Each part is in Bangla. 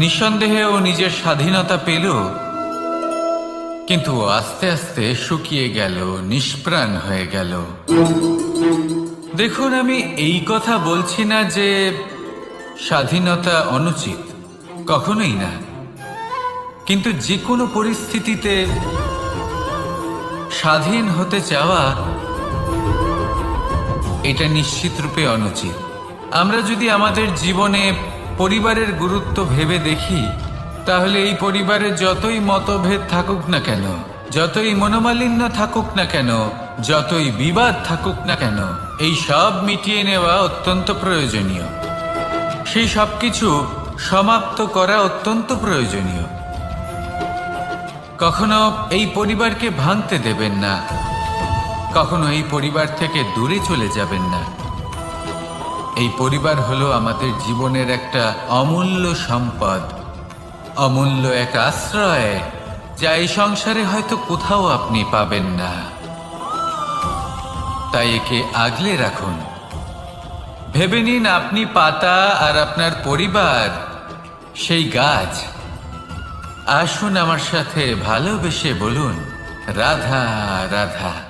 নিঃসন্দেহে ও নিজের স্বাধীনতা পেল, কিন্তু আস্তে আস্তে শুকিয়ে গেল, নিষ্প্রাণ হয়ে গেল। দেখুন, আমি এই কথা বলছি না যে স্বাধীনতা অনুচিত, কখনোই না। কিন্তু যে কোনো পরিস্থিতিতে স্বাধীন হতে চাওয়া, এটা নিশ্চিত রূপে অনুচিত। আমরা যদি আমাদের জীবনে পরিবারের গুরুত্ব ভেবে দেখি, তাহলে এই পরিবারে যতই মতভেদ থাকুক না কেন, যতই মনোমালিন্য থাকুক না কেন, যতই বিবাদ থাকুক না কেন, এই সব মিটিয়ে নেওয়া অত্যন্ত প্রয়োজনীয়। সেই সব কিছু সমাপ্ত করা অত্যন্ত প্রয়োজনীয়। কখনো এই পরিবারকে ভাঙতে দেবেন না, কখনো এই পরিবার থেকে দূরে চলে যাবেন না। এই পরিবার হলো আমাদের জীবনের একটা অমূল্য সম্পদ, অমূল্য এক আশ্রয়, যা এই সংসারে হয়তো কোথাও আপনি পাবেন না। তাই একে আগলে রাখুন। ভেবে নিন আপনি পাতা আর আপনার পরিবার, সেই গাছ। আসুন আমার সাথে ভালোবেসে বলুন, রাধা রাধা।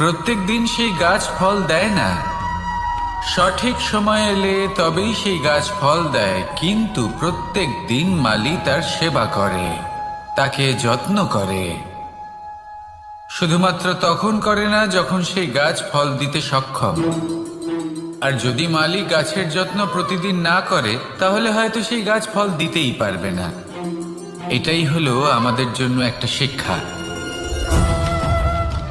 প্রত্যেক দিন সেই গাছ ফল দেয় না। সঠিক সময় এলে তবেই সেই গাছ ফল দেয়, কিন্তু প্রত্যেক দিন মালি তার সেবা করে, তাকে যত্ন করে। শুধুমাত্র তখন করে না, যখন সেই গাছ ফল দিতে সক্ষম। আর যদি মালি গাছের যত্ন প্রতিদিন না করে, তাহলে হয়তো সেই গাছ ফল দিতেই পারবে না। এটাই হলো আমাদের জন্য একটা শিক্ষা।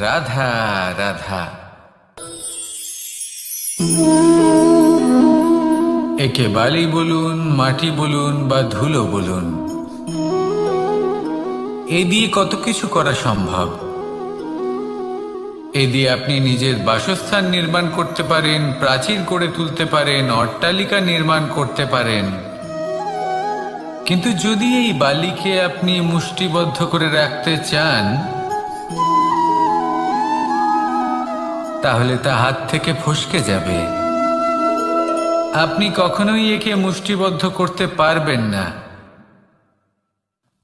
রাধা রাধা। একে বালি বলুন, মাটি বলুন বা ধুলো বলুন, এ দিয়ে কত কিছু করা সম্ভব? এ দিয়ে আপনি নিজের বাসস্থান নির্মাণ করতে পারেন, প্রাচীর করে তুলতে পারেন, অট্টালিকা নির্মাণ করতে পারেন। কিন্তু যদি এই বালিকে আপনি মুষ্টিবদ্ধ করে রাখতে চান তাহলে তা হাত থেকে ফসকে যাবে। আপনি কখনোই একে মুষ্টিবদ্ধ করতে পারবেন না।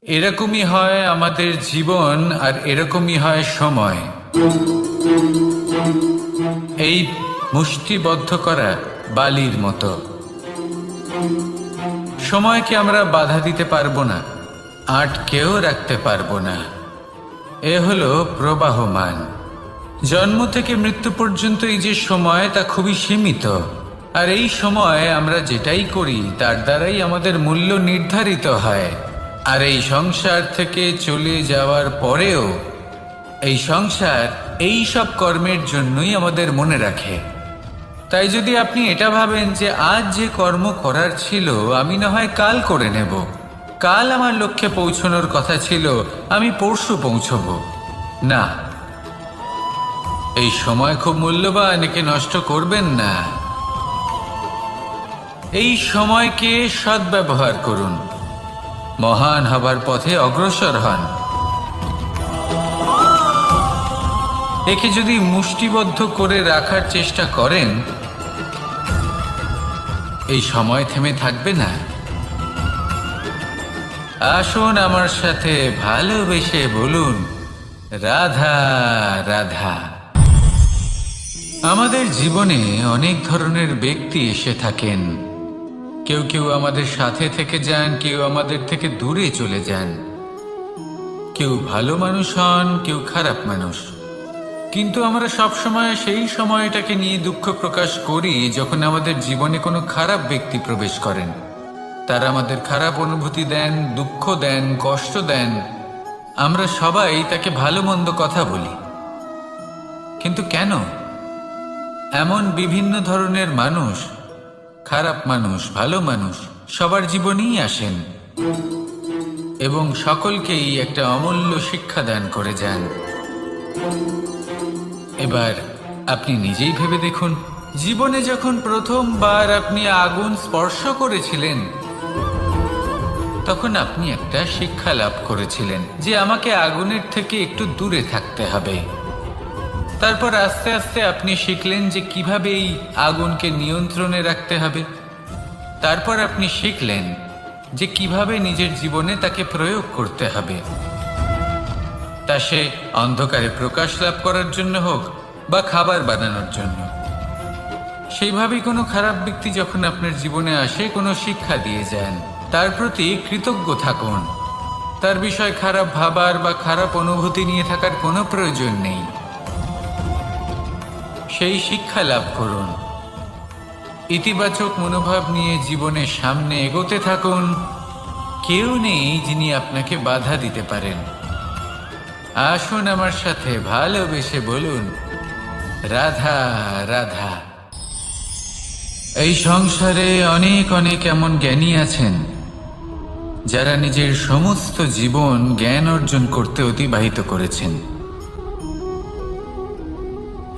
এরকমই হয় আমাদের জীবন আর এরকমই হয় সময়। এই মুষ্টিবদ্ধ করা বালির মতো। সময়কে আমরা বাধা দিতে পারব না, আটকেও রাখতে পারব না। এ হলো প্রবাহমান। জন্ম থেকে মৃত্যু পর্যন্ত এই যে সময়, তা খুবই সীমিত। আর এই সময় আমরা যেটাই করি, তার দ্বারাই আমাদের মূল্য নির্ধারিত হয়। আর এই সংসার থেকে চলে যাওয়ার পরেও, এই সংসার এই সব কর্মের জন্যই আমাদের মনে রাখে। তাই যদি আপনি এটা ভাবেন যে, আজ যে কর্ম করার ছিল, আমি না হয় কাল করে নেব। কাল আমার লক্ষ্যে পৌঁছানোর কথা ছিল, আমি পরশু পৌঁছব। না এই সময় খুব মূল্যবান, একে নষ্ট করবেন না। এই সময়কে সদ্ব্যবহার করুন। মহান হবার পথে অগ্রসর হন। একে যদি মুষ্টিবদ্ধ করে রাখার চেষ্টা করেন, এই সময় থেমে থাকবে না। আসুন আমার সাথে ভালোবেসে বলুন, রাধা রাধা। আমাদের জীবনে অনেক ধরনের ব্যক্তি এসে থাকেন। কেউ কেউ আমাদের সাথে থেকে যান, কেউ আমাদের থেকে দূরে চলে যান। কেউ ভালো মানুষ হন, কেউ খারাপ মানুষ। কিন্তু আমরা সবসময় সেই সময়টাকে নিয়ে দুঃখ প্রকাশ করি যখন আমাদের জীবনে কোনো খারাপ ব্যক্তি প্রবেশ করেন। তারা আমাদের খারাপ অনুভূতি দেন, দুঃখ দেন, কষ্ট দেন। আমরা সবাই তাকে ভালো মন্দ কথা বলি। কিন্তু কেন? এমন বিভিন্ন ধরনের মানুষ, খারাপ মানুষ, ভালো মানুষ, সবার জীবনেই আসেন এবং সকলকেই একটা অমূল্য শিক্ষা দান করে যান। এবার আপনি নিজেই ভেবে দেখুন, জীবনে যখন প্রথমবার আপনি আগুন স্পর্শ করেছিলেন, তখন আপনি একটা শিক্ষা লাভ করেছিলেন যে আমাকে আগুনের থেকে একটু দূরে থাকতে হবে। তারপর আস্তে আস্তে আপনি শিখলেন যে কীভাবে এই আগুনকে নিয়ন্ত্রণে রাখতে হবে। তারপর আপনি শিখলেন যে কীভাবে নিজের জীবনে তাকে প্রয়োগ করতে হবে। তা সে অন্ধকারে প্রকাশ লাভ করার জন্য হোক বা খাবার বানানোর জন্য। সেইভাবেই কোনো খারাপ ব্যক্তি যখন আপনার জীবনে আসে, কোনো শিক্ষা দিয়ে যান, তার প্রতি কৃতজ্ঞ থাকুন। তার বিষয় খারাপ ভাবার বা খারাপ অনুভূতি নিয়ে থাকার কোনো প্রয়োজন নেই। সেই শিক্ষা লাভ করুন। ইতিবাচক মনোভাব নিয়ে জীবনের সামনে এগোতে থাকুন। কেউ নেই যিনি আপনাকে বাধা দিতে পারেন। আসুন আমার সাথে ভালোবেসে বলুন, রাধা রাধা। এই সংসারে অনেক অনেক এমন জ্ঞানী আছেন, যারা নিজের সমস্ত জীবন জ্ঞান অর্জন করতে অতিবাহিত করেছেন।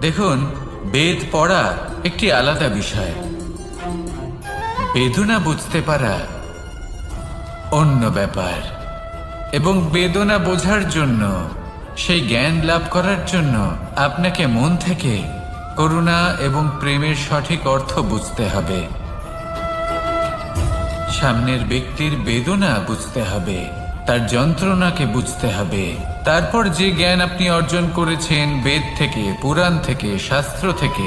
দেখুন, বেদ পড়া একটি আলাদা বিষয়। বেদনা বুঝতে পারা অন্য ব্যাপার। এবং বেদনা বোঝার জন্য, সেই জ্ঞান লাভ করার জন্য আপনাকে মন থেকে করুণা এবং প্রেমের সঠিক অর্থ বুঝতে হবে। সামনের ব্যক্তির বেদনা বুঝতে হবে। তার যন্ত্রণাকে বুঝতে হবে। তারপর যে জ্ঞান আপনি অর্জন করেছেন বেদ থেকে, পুরাণ থেকে, শাস্ত্র থেকে,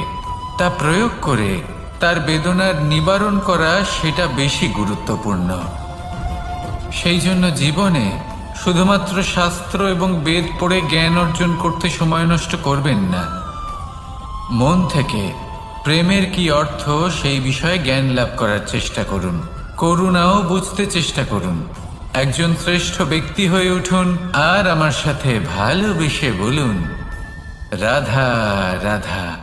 তা প্রয়োগ করে তার বেদনার নিবারণ করা সেটা বেশি গুরুত্বপূর্ণ। সেই জন্য জীবনে শুধুমাত্র শাস্ত্র এবং বেদ পড়ে জ্ঞান অর্জন করতে সময় নষ্ট করবেন না। মন থেকে প্রেমের কি অর্থ সেই বিষয়ে জ্ঞান লাভ করার চেষ্টা করুন। করুণাও বুঝতে চেষ্টা করুন। একজন শ্রেষ্ঠ ব্যক্তি হয়ে উঠুন আর আমার সাথে ভালোবেসে বলুন, রাধা রাধা।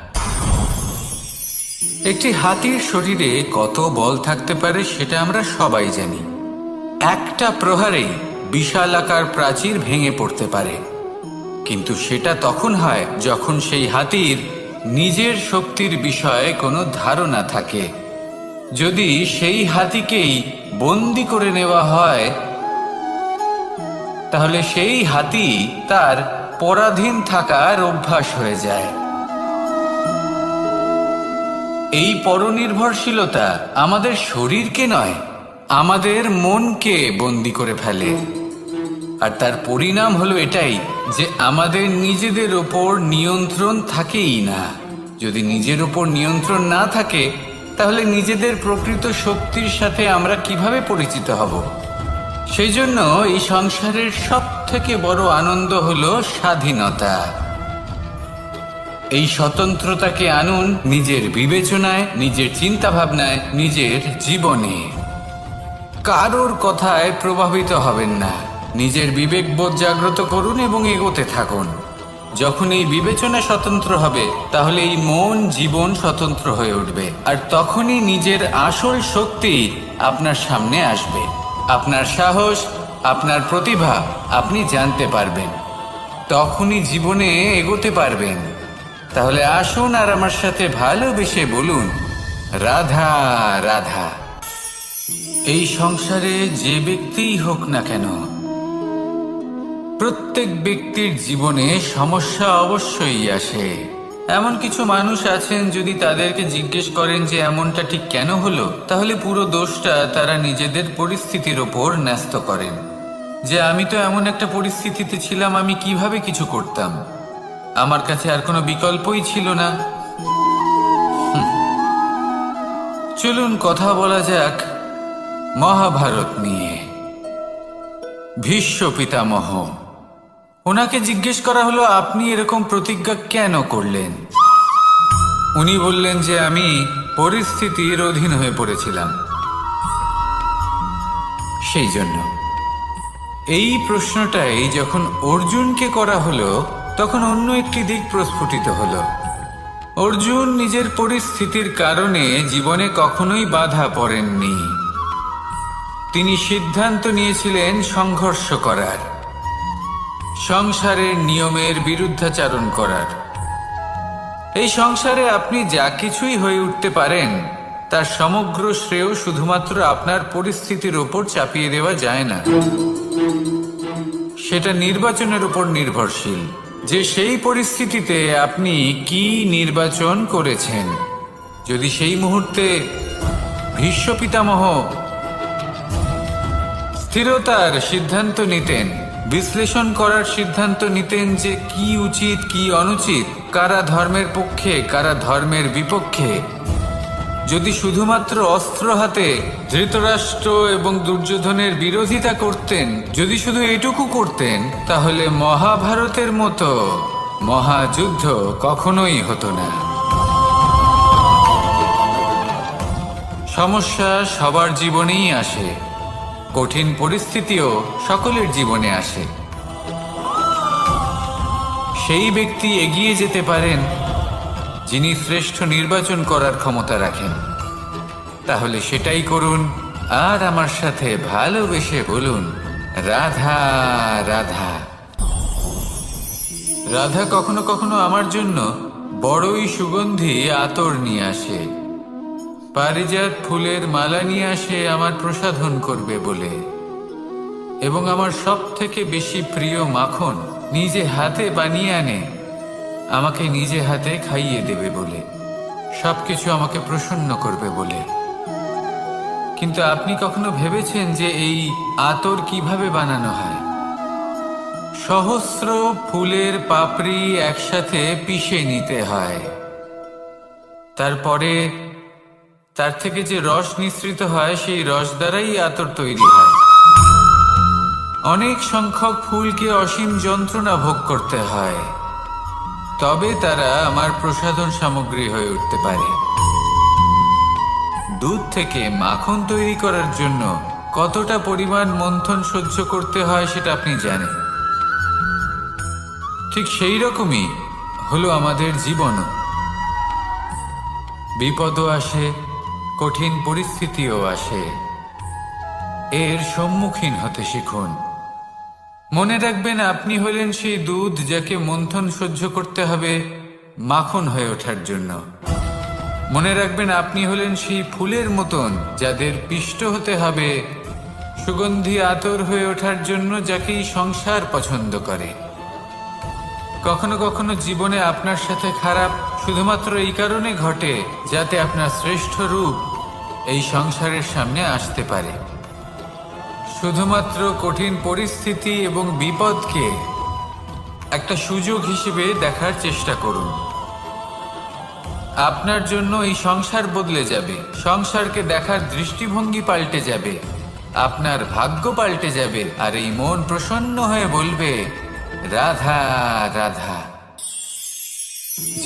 একটি হাতির শরীরে কত বল থাকতে পারে সেটা আমরা সবাই জানি। একটা প্রহারেই বিশাল আকার প্রাচীর ভেঙে পড়তে পারে। কিন্তু সেটা তখন হয় যখন সেই হাতির নিজের শক্তির বিষয়ে কোনো ধারণা থাকে। যদি সেই হাতিকেই বন্দি করে নেওয়া হয় তাহলে সেই হাতি তার পরাধীন থাকার অভ্যাস হয়ে যায়। এই পরনির্ভরশীলতা আমাদের শরীরকে নয়, আমাদের মনকে বন্দি করে ফেলে। আর তার পরিণাম হলো এটাই যে আমাদের নিজেদের ওপর নিয়ন্ত্রণ থাকেই না। যদি নিজের ওপর নিয়ন্ত্রণ না থাকে, তাহলে নিজেদের প্রকৃত শক্তির সাথে আমরা কীভাবে পরিচিত হব? সেই জন্য এই সংসারের সব থেকে বড় আনন্দ হল স্বাধীনতা। এই স্বতন্ত্রতাকে আনুন নিজের বিবেচনায়, নিজের চিন্তা ভাবনায় নিজের জীবনে। কারোর কথায় প্রভাবিত হবেন না। নিজের বিবেকবোধ জাগ্রত করুন এবং এগোতে থাকুন। যখন এই বিবেচনা স্বতন্ত্র হবে, তাহলে এই মন জীবন স্বতন্ত্র হয়ে উঠবে। আর তখনই নিজের আসল শক্তি আপনার সামনে আসবে। আপনার সাহস, আপনার প্রতিভা আপনি জানতে পারবেন। তখনই জীবনে এগোতে পারবেন। তাহলে আসুন আর আমার সাথে ভালোবেসে বলুন, রাধা রাধা। এই সংসারে যে ব্যক্তিই হোক না কেন, প্রত্যেক ব্যক্তির জীবনে সমস্যা অবশ্যই আসে। এমন কিছু মানুষ আছেন যদি তাদেরকে জিজ্ঞেস করেন যে এমনটা ঠিক কেন হলো, তাহলে পুরো দোষটা তারা নিজেদের পরিস্থিতির ওপর ন্যস্ত করেন। যে আমি তো এমন একটা পরিস্থিতিতে ছিলাম, আমি কীভাবে কিছু করতাম? আমার কাছে আর কোনো বিকল্পই ছিল না। চলুন কথা বলা যাক মহাভারত নিয়ে। ভীষ্ম পিতামহ। ওনাকে জিজ্ঞেস করা হলো, আপনি এরকম প্রতিজ্ঞা কেন করলেন? উনি বললেন যে, আমি পরিস্থিতির অধীন হয়ে পড়েছিলাম। সেই জন্য। এই প্রশ্নটাই যখন অর্জুনকে করা হলো, তখন অন্য একটি দিক প্রস্ফুটিত হলো। অর্জুন নিজের পরিস্থিতির কারণে জীবনে কখনোই বাধা পড়েননি। তিনি সিদ্ধান্ত নিয়েছিলেন সংঘর্ষ করার। সংসারের নিয়মের বিরুদ্ধাচারণ করার। এই সংসারে আপনি যা কিছুই হয়ে উঠতে পারেন, তার সমগ্র শ্রেয় শুধুমাত্র আপনার পরিস্থিতির ওপর চাপিয়ে দেওয়া যায় না। সেটা নির্বাচনের উপর নির্ভরশীল, যে সেই পরিস্থিতিতে আপনি কি নির্বাচন করেছেন। যদি সেই মুহূর্তে ভীষ্ম পিতামহ স্থিরতার সিদ্ধান্ত নিতেন বিশ্লেষণ করার সিদ্ধান্ত নিতেন যে কি উচিত, কি অনুচিত, কারা ধর্মের পক্ষে, কারা ধর্মের বিপক্ষে। যদি শুধুমাত্র অস্ত্র হাতে ধৃতরাষ্ট্র এবং দুর্যোধনের বিরোধিতা করতেন, যদি শুধু এটুকু করতেন, তাহলে মহাভারতের মতো মহাযুদ্ধ কখনোই হতো না। সমস্যা সবার জীবনেই আসে। কঠিন পরিস্থিতিও সকলের জীবনে আসে। সেই ব্যক্তি এগিয়ে যেতে পারেন, যিনি শ্রেষ্ঠ নির্বাচন করার ক্ষমতা রাখেন। তাহলে সেটাই করুন, আর আমার সাথে ভালোবেসে বলুন, রাধা রাধা। রাধা কখনো কখনো আমার জন্য বড়ই সুগন্ধি আতর নিয়ে আসে। পারিজাত ফুলের মালা নিয়ে আসে আমার প্রসাধন করবে বলে। এবং আমার সব থেকে বেশি প্রিয় মাখন নিজে হাতে বানিয়ে আনে, আমাকে নিজে হাতে খাইয়ে দেবে বলে। সবকিছু আমাকে প্রসন্ন করবে বলে। কিন্তু আপনি কখনো ভেবেছেন যে এই আতর কীভাবে বানানো হয়? সহস্র ফুলের পাপড়ি একসাথে পিষে নিতে হয়। তারপরে তার থেকে যে রস নিঃসৃত হয়, সেই রস দ্বারাই আতর তৈরি হয়। অনেক সংখ্যক ফুলকে অসীম যন্ত্রণা ভোগ করতে হয়। তবে তারা আমার প্রসাধন সামগ্রী হয়ে উঠতে পারে। দুধ থেকে মাখন তৈরি করার জন্য কতটা পরিমাণ মন্থন সহ্য করতে হয়, সেটা আপনি জানেন। ঠিক সেই রকমই হলো আমাদের জীবনও। বিপদও আসে কঠিন পরিস্থিতিও আসে। এর সম্মুখীন হতে শিখুন। মনে রাখবেন, আপনি হলেন সেই দুধ যাকে মন্থন সহ্য করতে হবে মাখন হয়ে ওঠার জন্য। মনে রাখবেন, আপনি হলেন সেই ফুলের মতন যাদের পিষ্ট হতে হবে, সুগন্ধি আতর হয়ে ওঠার জন্য যাকেই সংসার পছন্দ করে। কখনো কখনো জীবনে আপনার সাথে খারাপ শুধুমাত্র এই কারণে ঘটে, যাতে আপনার শ্রেষ্ঠ রূপ এই সংসারের সামনে আসতে পারে। শুধুমাত্র কঠিন পরিস্থিতি এবং বিপদকে একটা সুযোগ হিসেবে দেখার চেষ্টা করুন। আপনার জন্য এই সংসার বদলে যাবে। সংসারকে দেখার দৃষ্টিভঙ্গি পাল্টে যাবে। আপনার ভাগ্য পাল্টে যাবে। আর এই মন প্রসন্ন হয়ে বলবে, রাধা রাধা।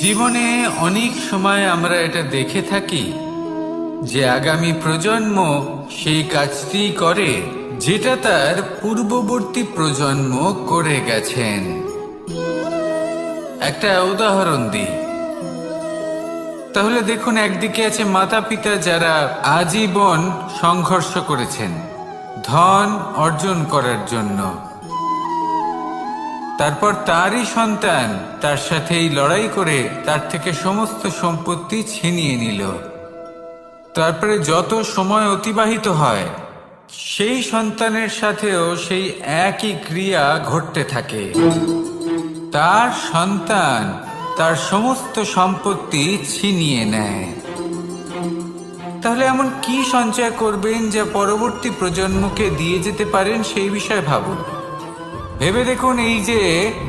জীবনে অনেক সময় আমরা এটা দেখে থাকি। যে আগামী প্রজন্ম সেই কাজটি করে, যেটা তার পূর্ববর্তী প্রজন্ম করে গেছেন। একটা উদাহরণ দিই। তাহলে দেখুন, একদিকে আছে মাতা পিতা যারা আজীবন সংঘর্ষ করেছেন, ধন অর্জন করার জন্য। তারপর তারই সন্তান তার সাথে এই লড়াই করে তার থেকে সমস্ত সম্পত্তি ছিনিয়ে নিল। তারপরে যত সময় অতিবাহিত হয়, সেই সন্তানের সাথেও সেই একই ক্রিয়া ঘটতে থাকে। তার সন্তান তার সমস্ত সম্পত্তি ছিনিয়ে নেয়। তাহলে এমন কি সঞ্চয় করবেন যা পরবর্তী প্রজন্মকে দিয়ে যেতে পারেন সেই বিষয়ে ভাবুন। ভেবে দেখুন এই যে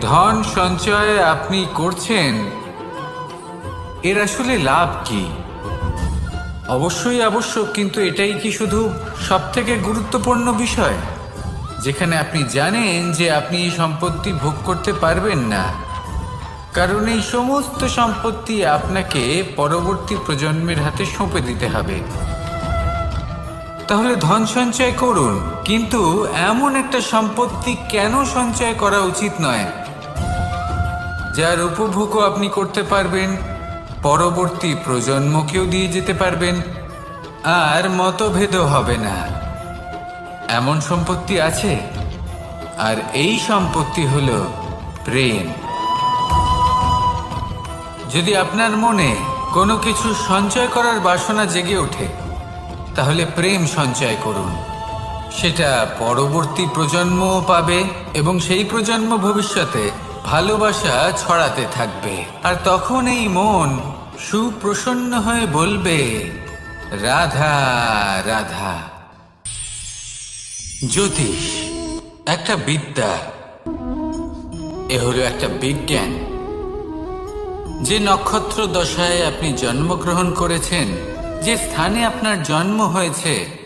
ধন সঞ্চয় আপনি করছেন, এর আসলে লাভ কি? অবশ্যই আবশ্যক কিন্তু এটাই কি শুধু সব থেকে গুরুত্বপূর্ণ বিষয়? যেখানে আপনি জানেন যে আপনি এই সম্পত্তি ভোগ করতে পারবেন না। কারণ এই সমস্ত সম্পত্তি আপনাকে পরবর্তী প্রজন্মের হাতে সঁপে দিতে হবে। তাহলে ধন সঞ্চয় করুন, কিন্তু এমন একটা সম্পত্তি কেন সঞ্চয় করা উচিত নয়? যার উপভোগও আপনি করতে পারবেন পরবর্তী প্রজন্মকেও দিয়ে যেতে পারবেন, আর মতভেদও হবে না। এমন সম্পত্তি আছে, আর এই সম্পত্তি হল প্রেম। যদি আপনার মনে কোনো কিছু সঞ্চয় করার বাসনা জেগে ওঠে, তাহলে প্রেম সঞ্চয় করুন। সেটা পরবর্তী প্রজন্মও পাবে এবং সেই প্রজন্ম ভবিষ্যতে ভালোবাসা ছড়াতে থাকবে। আর তখন এই মন সুপ্রসন্ন হয়ে বলবে, রাধা রাধা। জ্যোতিষ, একটা বিদ্যা। এ হলো একটা বিজ্ঞান। যে নক্ষত্র দশায় আপনি জন্মগ্রহণ করেছেন, যে স্থানে আপনার জন্ম হয়েছে,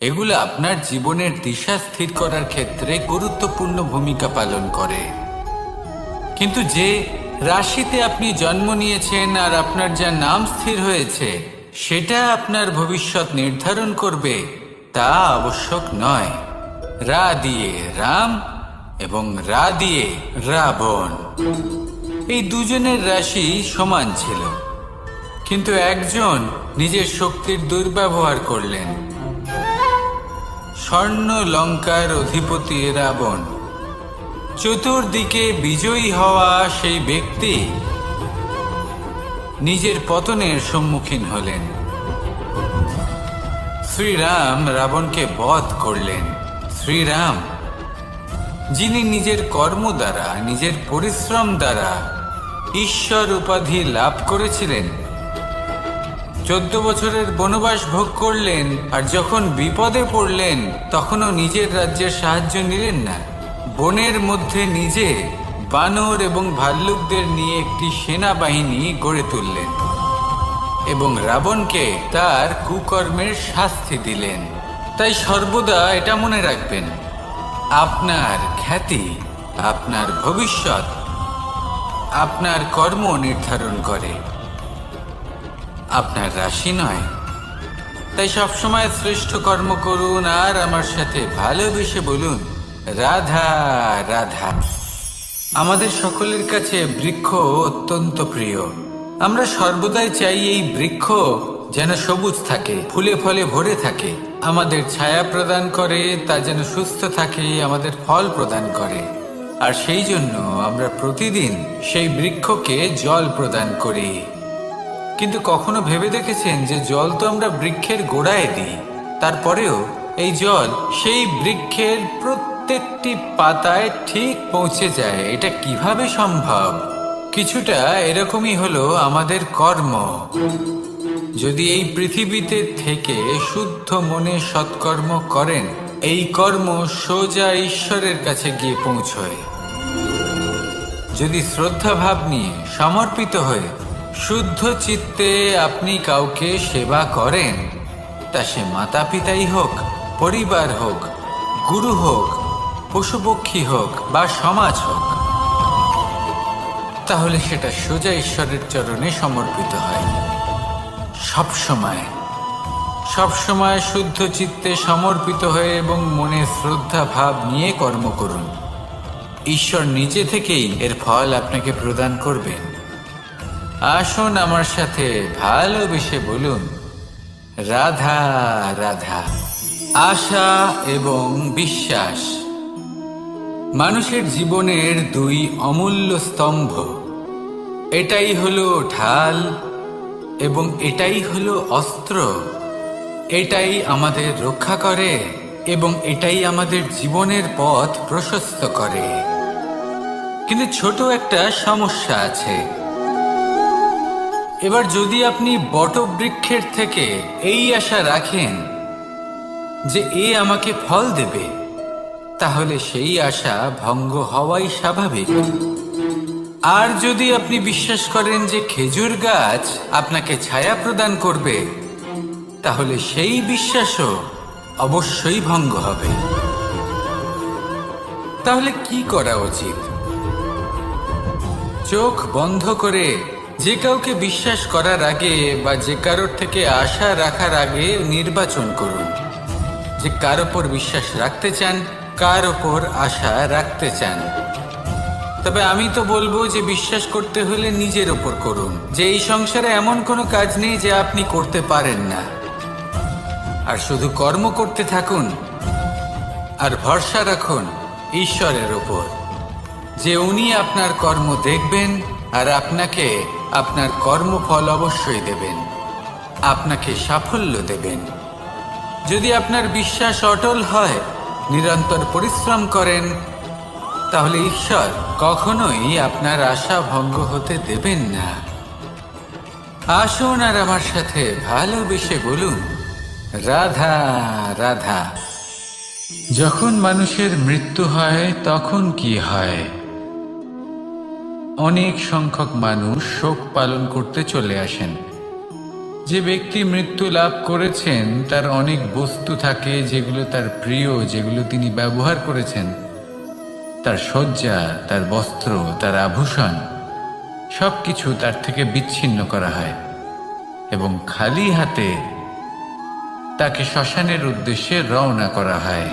এগুলো আপনার জীবনের দিশা স্থির করার ক্ষেত্রে গুরুত্বপূর্ণ ভূমিকা পালন করে। কিন্তু যে রাশিতে আপনি জন্ম নিয়েছেন আর আপনার যা নাম স্থির হয়েছে, সেটা আপনার ভবিষ্যৎ নির্ধারণ করবে, তা আবশ্যক নয়। রা দিয়ে রাম এবং রা দিয়ে রাবণ। এই দুজনের রাশি সমান ছিল। কিন্তু একজন নিজের শক্তির দুর্ব্যবহার করলেন। স্বর্ণ লঙ্কার অধিপতি রাবণ। চতুর্দিকে বিজয়ী হওয়া সেই ব্যক্তি নিজের পতনের সম্মুখীন হলেন। শ্রীরাম রাবণকে বধ করলেন। শ্রীরাম, যিনি নিজের কর্ম দ্বারা, নিজের পরিশ্রম দ্বারা ঈশ্বর উপাধি লাভ করেছিলেন, চোদ্দ বছরের বনবাস ভোগ করলেন আর যখন বিপদে পড়লেন, তখনও নিজের রাজ্যের সাহায্য নিলেন না। বনের মধ্যে নিজে বানর এবং ভাল্লুকদের নিয়ে একটি সেনাবাহিনী গড়ে তুললেন এবং রাবণকে তার কুকর্মের শাস্তি দিলেন। তাই সর্বদা এটা মনে রাখবেন, আপনার খ্যাতি, আপনার ভবিষ্যৎ, আপনার কর্ম নির্ধারণ করে। আপনার রাশি নয়। তাই সবসময় শ্রেষ্ঠ কর্ম করুন আর আমার সাথে ভালোবেসে বলুন রাধা রাধা। আমাদের সকলের কাছে বৃক্ষ অত্যন্ত প্রিয়। আমরা সর্বদাই চাই এই বৃক্ষ যেন সবুজ থাকে, ফুলে ফলে ভরে থাকে। আমাদের ছায়া প্রদান করে, তা যেন সুস্থ থাকে, আমাদের ফল প্রদান করে। আর সেই জন্য আমরা প্রতিদিন সেই বৃক্ষকে জল প্রদান করি। কিন্তু কখনো ভেবে দেখেছেন যে জল তো আমরা বৃক্ষের গোড়ায় দিই? তারপরেও এই জল সেই বৃক্ষের প্রত্যেকটি পাতায় ঠিক পৌঁছে যায়। এটা কীভাবে সম্ভব? কিছুটা এরকমই হলো আমাদের কর্ম। যদি এই পৃথিবীতে থেকে শুদ্ধ মনে সৎকর্ম করেন, এই কর্ম সোজা ঈশ্বরের কাছে গিয়ে পৌঁছয়। যদি শ্রদ্ধা ভাব নিয়ে, সমর্পিত হয়ে, শুদ্ধ চিত্তে আপনি কাউকে সেবা করেন, তা সে মাতা পিতাই হোক, পরিবার হোক, গুরু হোক পশুপক্ষী হোক বা সমাজ হোক, তাহলে সেটা সোজা ঈশ্বরের চরণে সমর্পিত হয়। সব সময় সব সময় শুদ্ধ চিত্তে সমর্পিত হয়ে এবং মনে শ্রদ্ধা ভাব নিয়ে কর্ম করুন। ঈশ্বর নিজে থেকেই এর ফল আপনাকে প্রদান করবেন। আসুন আমার সাথে ভালোবেসে বলুন, রাধা রাধা, আশা এবং বিশ্বাস। মানুষের জীবনের দুই অমূল্য স্তম্ভ। এটাই হলো ঢাল এবং এটাই হলো অস্ত্র। এটাই আমাদের রক্ষা করে এবং এটাই আমাদের জীবনের পথ প্রশস্ত করে। কিন্তু ছোট একটা সমস্যা আছে। এবার যদি আপনি বটবৃক্ষের থেকে এই আশা রাখেন যে এ আমাকে ফল দেবে তাহলে সেই আশা ভঙ্গ হওয়াই স্বাভাবিক। আর যদি আপনি বিশ্বাস করেন যে খেজুর গাছ আপনাকে ছায়া প্রদান করবে, তাহলে সেই বিশ্বাসও অবশ্যই ভঙ্গ হবে। তাহলে কি করা উচিত? চোখ বন্ধ করে যে কাউকে বিশ্বাস করার আগে বা যে কারোর থেকে আশা রাখার আগে নির্বাচন করুন। যে কার ওপর বিশ্বাস রাখতে চান কার ওপর আশা রাখতে চান। তবে আমি তো বলব যে বিশ্বাস করতে হলে নিজের ওপর করুন। যে এই সংসারে এমন কোনো কাজ নেই যে আপনি করতে পারেন না। আর শুধু কর্ম করতে থাকুন, আর ভরসা রাখুন ঈশ্বরের ওপর যে উনি আপনার কর্ম দেখবেন, আর আপনাকে আপনার কর্মফল অবশ্যই দেবেন। আপনাকে সাফল্য দেবেন। যদি আপনার বিশ্বাস অটল হয় নিরন্তর পরিশ্রম করেন, তাহলে ঈশ্বর কখনোই আপনার আশা ভঙ্গ হতে দেবেন না। আসুন আর আমার সাথে ভালোবেসে বলুন, রাধা রাধা। যখন মানুষের মৃত্যু হয়, তখন কি হয়? অনেক সংখ্যক মানুষ শোক পালন করতে চলে আসেন। যে ব্যক্তি মৃত্যু লাভ করেছেন, তার অনেক বস্তু থাকে যেগুলো তার প্রিয়, যেগুলো তিনি ব্যবহার করেছেন। তার শয্যা, তার বস্ত্র, তার আভূষণ সব কিছু তার থেকে বিচ্ছিন্ন করা হয় এবং খালি হাতে তাকে শ্মশানের উদ্দেশ্যে রওনা করা হয়।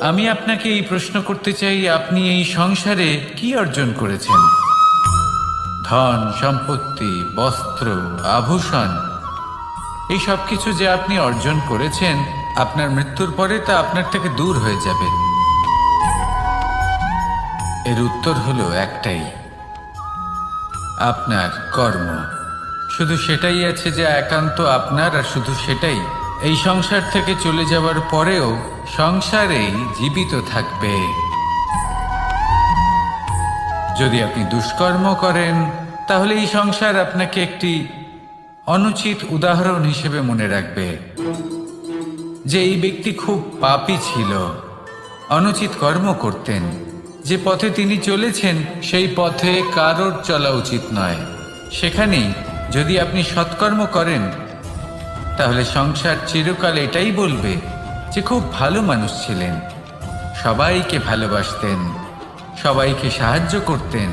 আমি আপনাকে এই প্রশ্ন করতে চাই, আপনি এই সংসারে কি অর্জন করেছেন? ধন, সম্পত্তি, বস্ত্র, আভূষণ এই সব কিছু যে আপনি অর্জন করেছেন, আপনার মৃত্যুর পরে তা আপনার থেকে দূর হয়ে যাবে। এর উত্তর হলো একটাই। আপনার কর্ম। শুধু সেটাই আছে যে একান্ত আপনার আর শুধু সেটাই। এই সংসার থেকে চলে যাওয়ার পরেও সংসারেই জীবিত থাকবে। যদি আপনি দুষ্কর্ম করেন, তাহলে এই সংসার আপনাকে একটি অনুচিত উদাহরণ হিসেবে মনে রাখবে। যে এই ব্যক্তি খুব পাপী ছিল, অনুচিত কর্ম করতেন, যে পথে তিনি চলেছেন, সেই পথে কারোর চলা উচিত নয়। সেখানেই যদি আপনি সৎকর্ম করেন, তাহলে সংসার চিরকাল এটাই বলবে যে খুব ভালো মানুষ ছিলেন, সবাইকে ভালোবাসতেন। সবাইকে সাহায্য করতেন।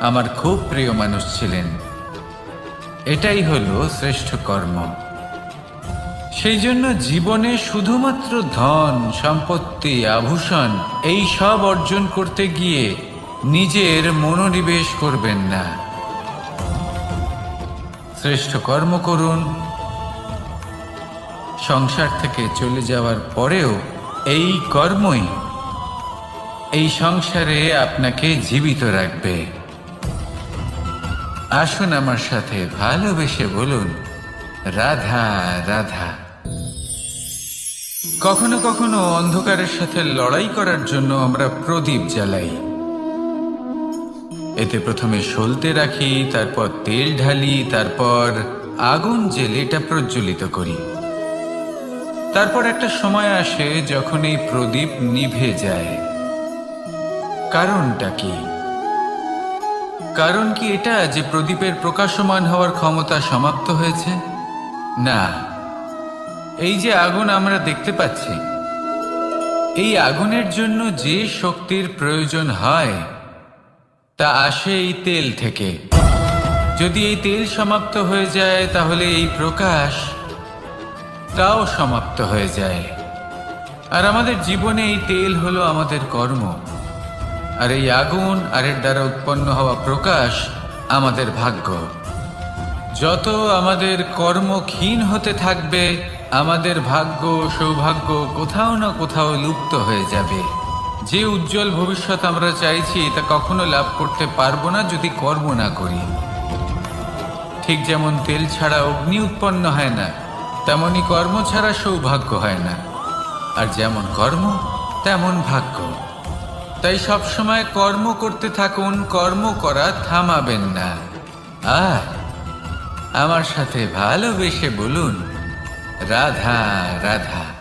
আমার খুব প্রিয় মানুষ ছিলেন। এটাই হলো শ্রেষ্ঠ কর্ম। সেই জন্য জীবনে শুধুমাত্র ধন, সম্পত্তি, আভূষণ, এই সব অর্জন করতে গিয়ে নিজের মনোনিবেশ করবেন না। শ্রেষ্ঠ কর্ম করুন। সংসার থেকে চলে যাওয়ার পরেও এই কর্মই এই সংসারে আপনাকে জীবিত রাখবে। আসুন আমার সাথে ভালোবেসে বলুন, রাধা রাধা। কখনো কখনো অন্ধকারের সাথে লড়াই করার জন্য আমরা প্রদীপ জ্বালাই। এতে প্রথমে সলতে রাখি, তারপর তেল ঢালি, তারপর আগুন জেলে এটা প্রজ্বলিত করি। তারপর একটা সময় আসে যখন এই প্রদীপ নিভে যায়। কারণটা কি? কারণ কি এটা যে প্রদীপের প্রকাশমান হওয়ার ক্ষমতা সমাপ্ত হয়েছে? না। এই যে আগুন আমরা দেখতে পাচ্ছি, এই আগুনের জন্য যে শক্তির প্রয়োজন হয়, তা আসে এই তেল থেকে। যদি এই তেল সমাপ্ত হয়ে যায়, তাহলে এই প্রকাশ তাও সমাপ্ত হয়ে যায়। আর আমাদের জীবনে এই তেল হলো আমাদের কর্ম। আর এই আগুন, আর এর দ্বারা উৎপন্ন হওয়া প্রকাশ আমাদের ভাগ্য। যত আমাদের কর্ম ক্ষীণ হতে থাকবে, আমাদের ভাগ্য সৌভাগ্য কোথাও না কোথাও লুপ্ত হয়ে যাবে। যে উজ্জ্বল ভবিষ্যৎ আমরা চাইছি, তা কখনো লাভ করতে পারব না যদি কর্ম না করি। ঠিক যেমন তেল ছাড়া অগ্নি উৎপন্ন হয় না তেমনই কর্ম ছাড়া সৌভাগ্য হয় না। আর যেমন কর্ম, তেমন ভাগ্য। তাই সবসময় কর্ম করতে থাকুন, কর্ম করা থামাবেন না। আর আমার সাথে ভালোবেসে বলুন, রাধা রাধা।